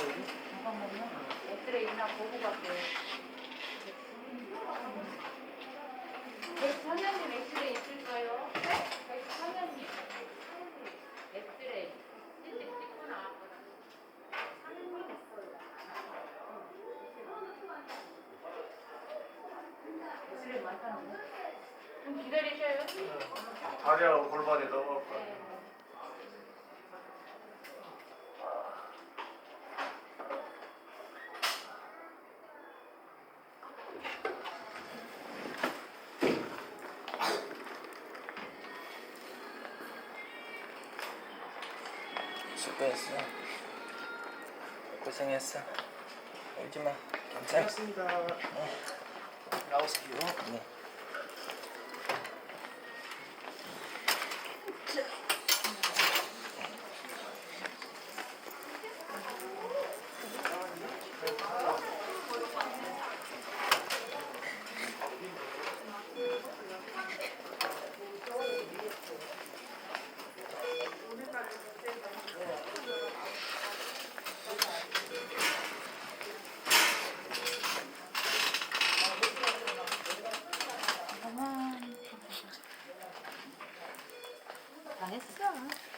여기? 잠깐만요. 엑스레이 있나 보고 갈게요. 백 선생님 엑스레이 있을까요? 네? 좀 기다리셔요. 다리하고 골반이 너무 아파. 네. 수고했어. 고생했어. 울지 마. 괜찮아. 고맙습니다. 응. Graus aqui. 다 했어.